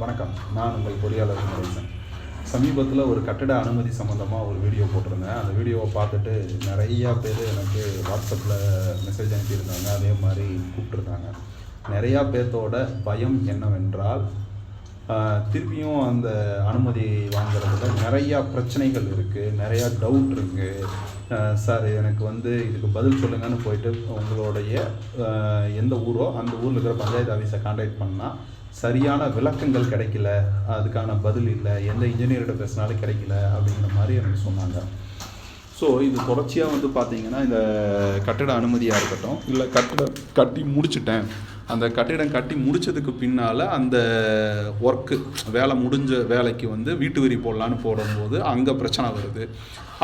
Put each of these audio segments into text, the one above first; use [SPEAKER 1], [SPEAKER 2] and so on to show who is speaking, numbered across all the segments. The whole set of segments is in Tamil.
[SPEAKER 1] வணக்கம். நான் உங்கள் பொறியாளர் குமரேசன் சமீபத்தில் ஒரு கட்டட அனுமதி சம்மந்தமாக ஒரு வீடியோ போட்டிருந்தேன். அந்த வீடியோவை பார்த்துட்டு நிறையா பேர் எனக்கு வாட்ஸ்அப்பில் மெசேஜ் அனுப்பியிருந்தாங்க. அதே மாதிரி கூப்பிட்ருந்தாங்க நிறையா பேர்த்தோட பயம் என்னவென்றால் திருப்பியும் அந்த அனுமதி வாங்குறதுல நிறையா பிரச்சனைகள் இருக்குது நிறையா டவுட் இருக்குது சார் எனக்கு வந்து இதுக்கு பதில் சொல்லுங்கன்னு போயிட்டு உங்களுடைய எந்த ஊரோ அந்த ஊரில் இருக்கிற பஞ்சாயத்து ஆஃபீஸை காண்டாக்ட் பண்ணால் சரியான விளக்கங்கள் கிடைக்கல அதுக்கான பதில் இல்லை எந்த இன்ஜினியர்கிட்ட பேசினாலும் கிடைக்கல அப்படிங்கிற மாதிரி எனக்கு சொன்னாங்க. ஸோ இது தொடர்ச்சியாக வந்து பார்த்தீங்கன்னா இந்த கட்டிட அனுமதியாக இருக்கட்டும் இல்லை கட்டிடம் கட்டி முடிச்சிட்டேன். அந்த கட்டிடம் கட்டி முடித்ததுக்கு பின்னால் அந்த ஒர்க்கு வேலை முடிஞ்ச வேலைக்கு வந்து வீட்டு வரி போடலான்னு போடும்போது அங்கே பிரச்சனை வருது.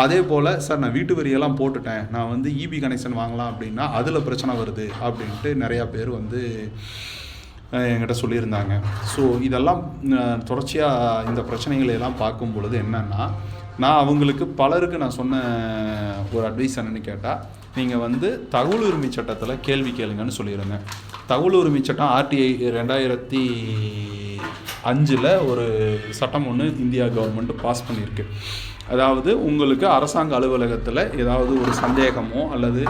[SPEAKER 1] அதே போல் சார் நான் வீட்டு வரியெல்லாம் போட்டுட்டேன். நான் வந்து இபி கனெக்ஷன் வாங்கலாம் அப்படின்னா அதில் பிரச்சனை வருது. அப்படின்ட்டு நிறையா பேர் வந்து என்கிட்ட சொல்லியிருந்தாங்க. ஸோ இதெல்லாம் தொடர்ச்சியாக இந்த பிரச்சனைகளை எல்லாம் பார்க்கும் பொழுது என்னென்னா நான் அவங்களுக்கு பலருக்கு நான் சொன்ன ஒரு அட்வைஸ் என்னென்னு கேட்டால் நீங்கள் வந்து தகவல் உரிமை சட்டத்தில் கேள்வி கேளுங்கன்னு சொல்லியிருந்தேன் தகவல் உரிமை சட்டம் ஆர்டிஐ ரெண்டாயிரத்தி அஞ்சில் ஒரு சட்டம் ஒன்று இந்தியா கவர்மெண்ட் பாஸ் பண்ணியிருக்கு. அதாவது உங்களுக்கு அரசாங்க அலுவலகத்தில் ஏதாவது ஒரு சந்தேகமோ அல்லது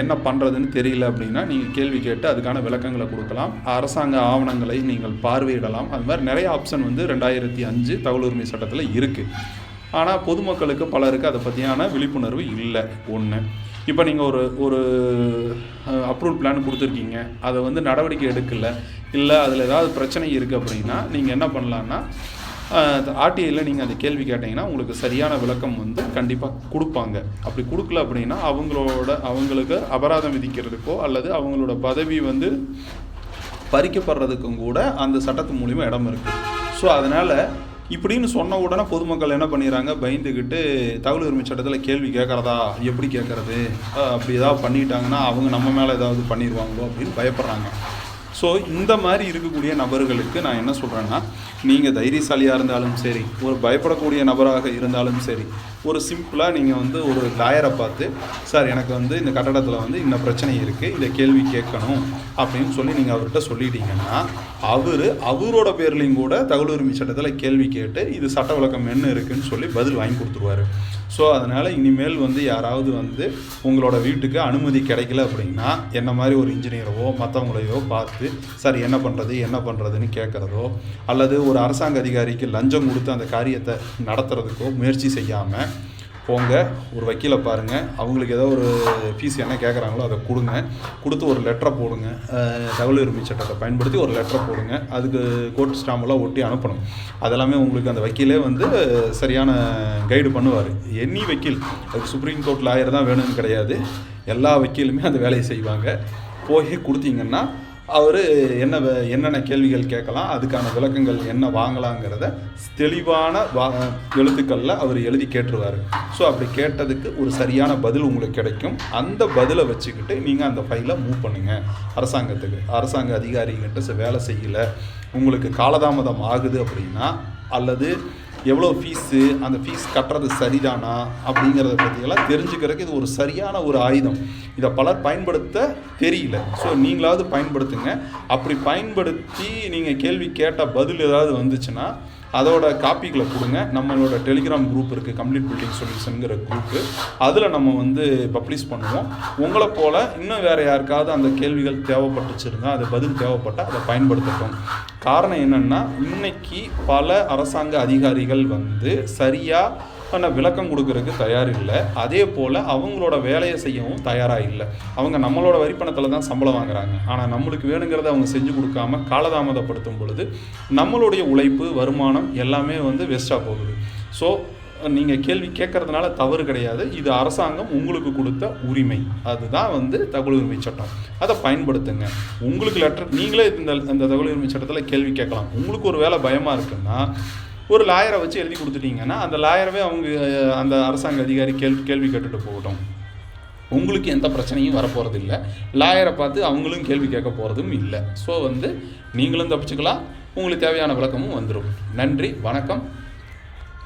[SPEAKER 1] என்ன பண்ணுறதுன்னு தெரியல அப்படின்னா நீங்கள் கேள்வி கேட்டு அதுக்கான விளக்கங்களை கொடுக்கலாம். அரசாங்க ஆவணங்களை நீங்கள் பார்வையிடலாம். அது மாதிரி நிறைய ஆப்ஷன் வந்து ரெண்டாயிரத்தி அஞ்சு தகவல் உரிமை சட்டத்தில் இருக்குது ஆனால் பொதுமக்களுக்கு பலருக்கு அதை பற்றியான விழிப்புணர்வு இல்லை. ஒன்று இப்போ நீங்கள் ஒரு ஒரு அப்ரூவல் பிளான் கொடுத்துருக்கீங்க. அதை வந்து நடவடிக்கை எடுக்கல. இல்லை அதில் ஏதாவது பிரச்சனை இருக்குது அப்படின்னா நீங்கள் என்ன பண்ணலான்னா ஆர்டிஐயில் நீங்கள் அந்த கேள்வி கேட்டிங்கன்னா உங்களுக்கு சரியான விளக்கம் வந்து கண்டிப்பாக கொடுப்பாங்க. அப்படி கொடுக்கல அப்படின்னா அவங்களோட அவங்களுக்கு அபராதம் விதிக்கிறதுக்கோ அல்லது அவங்களோட பதவி வந்து பறிக்கப்படுறதுக்கும் கூட அந்த சட்டத்து மூலிமா இடம் இருக்குது ஸோ அதனால் இப்படின்னு சொன்ன உடனே பொதுமக்கள் என்ன பண்ணிடுறாங்க? பயந்துக்கிட்டு தகவல் உரிமை சட்டத்தில் கேள்வி கேட்குறதா? எப்படி கேட்குறது? அப்படி ஏதாவது பண்ணிட்டாங்கன்னா அவங்க நம்ம மேலே ஏதாவது பண்ணிடுவாங்களோ அப்படின்னு பயப்படுறாங்க. ஸோ இந்த மாதிரி இருக்கக்கூடிய நபர்களுக்கு நான் என்ன சொல்கிறேன்னா நீங்கள் தைரியசாலியாக இருந்தாலும் சரி ஒரு பயப்படக்கூடிய நபராக இருந்தாலும் சரி ஒரு சிம்பிளாக நீங்கள் வந்து ஒரு லாயரை பார்த்து சார் எனக்கு வந்து இந்த கட்டடத்தில் வந்து இந்த பிரச்சனை இருக்குது இந்த கேள்வி கேட்கணும் அப்படின்னு சொல்லி நீங்கள் அவர்கிட்ட சொல்லிட்டீங்கன்னா அவர் அவரோட பேர்லேயும் கூட தகவல் உரிமை சட்டத்தில் கேள்வி கேட்டு இது சட்ட விளக்கம் என்ன இருக்குன்னு சொல்லி பதில் வாங்கி கொடுத்துருவாரு. ஸோ அதனால் இனிமேல் வந்து யாராவது வந்து உங்களோட வீட்டுக்கு அனுமதி கிடைக்கல அப்படின்னா என்ன மாதிரி ஒரு இன்ஜினியரவோ மற்றவங்களையோ பார்த்து சார் என்ன பண்ணுறது என்ன பண்ணுறதுன்னு கேட்குறதோ அல்லது ஒரு அரசாங்க அதிகாரிக்கு லஞ்சம் கொடுத்து அந்த காரியத்தை நடத்துறதுக்கோ முயற்சி செய்யாமல் போங்க ஒரு வக்கீலை பாருங்கள் அவங்களுக்கு ஏதோ ஒரு ஃபீஸ் என்ன கேட்குறாங்களோ அதை கொடுங்க கொடுத்து ஒரு லெட்டரை போடுங்க அஹ், தகவல் உரிமை சட்டத்தை பயன்படுத்தி ஒரு லெட்டரை போடுங்க அதுக்கு கோர்ட் ஸ்டாம்பெல்லாம் ஒட்டி அனுப்பணும். அதெல்லாமே உங்களுக்கு அந்த வக்கீலே வந்து சரியான கைடு பண்ணுவார். எனி வக்கீல் அதுக்கு சுப்ரீம் கோர்ட் லாயர் தான் வேணும்னு கிடையாது. எல்லா வக்கீலுமே அந்த வேலையை செய்வாங்க. போய் கொடுத்தீங்கன்னா அவர் என்ன வே- என்னென்ன கேள்விகள் கேட்கலாம் அதுக்கான விளக்கங்கள் என்ன வாங்கலாங்கிறத தெளிவான வா எழுத்துக்களில் அவர் எழுதி கேட்டுருவார். ஸோ அப்படி கேட்டதுக்கு ஒரு சரியான பதில் உங்களுக்கு கிடைக்கும். அந்த பதிலை வச்சுக்கிட்டு நீங்கள் அந்த ஃபைலை மூவ் பண்ணுங்கள் அரசாங்கத்துக்கு அரசாங்க அதிகாரிகிட்ட வேலை செய்யலை. உங்களுக்கு காலதாமதம் ஆகுது அப்படின்னா அல்லது எவ்வளோ ஃபீஸு அந்த ஃபீஸ் கட்டுறது சரிதானா அப்படிங்கிறத பற்றியெல்லாம் தெரிஞ்சுக்கிறதுக்கு இது ஒரு சரியான ஒரு ஆயுதம். இதை பலர் பயன்படுத்த தெரியல. ஸோ நீங்களாவது பயன்படுத்துங்க. அப்படி பயன்படுத்தி நீங்கள் கேள்வி கேட்ட பதில் ஏதாவது வந்துச்சுன்னா அதோட காப்பிகளை கொடுங்க. நம்மளோட டெலிகிராம் குரூப் இருக்குது கம்ப்ளீட் பில்டிங் சொல்யூஷனுங்கிற குரூப்பு அதில் நம்ம வந்து பப்ளிஷ் பண்ணுவோம். உங்களை போல் இன்னும் வேறு யாருக்காவது அந்த கேள்விகள் தேவைப்பட்டுச்சிருந்தா அது பதில் தேவைப்பட்டால் அதை பயன்படுத்தட்டும். காரணம் என்னென்னா இன்னைக்கு பல அரசாங்க அதிகாரிகள் வந்து சரியாக ஆனால் விளக்கம் கொடுக்கறதுக்கு தயார் இல்லை. அதே போல் அவங்களோட வேலையை செய்யவும் தயாராக இல்லை. அவங்க நம்மளோட வரிப்பணத்தில் தான் சம்பளம் வாங்குறாங்க. ஆனால் நம்மளுக்கு வேணுங்கிறத அவங்க செஞ்சு கொடுக்காம காலதாமதப்படுத்தும் பொழுது நம்மளுடைய உழைப்பு வருமானம் எல்லாமே வந்து வேஸ்ட்டாக போகுது. ஸோ நீங்கள் கேள்வி கேட்கறதுனால தவறு கிடையாது. இது அரசாங்கம் உங்களுக்கு கொடுத்த உரிமை. அதுதான் வந்து தகவல் உரிமை சட்டம். அதை பயன்படுத்துங்க. உங்களுக்கு லெட்டர் நீங்களே இந்த இந்த தகவல் உரிமை சட்டத்தில் கேள்வி கேட்கலாம். உங்களுக்கு ஒரு வேலை பயமாக இருக்குன்னா ஒரு லாயரை வச்சு எழுதி கொடுத்துட்டீங்கன்னா அந்த லாயரவே அவங்க அந்த அரசாங்க அதிகாரி கேள்வி கேள்வி கேட்டுட்டு போகட்டும். உங்களுக்கு எந்த பிரச்சனையும் வரப்போகிறது இல்லை லாயரை பார்த்து அவங்களும் கேள்வி கேட்க போகிறதும் இல்லை. ஸோ வந்து நீங்களும் தப்பிச்சுக்கலாம். உங்களுக்கு தேவையான விளக்கமும் வந்துடும் நன்றி வணக்கம்.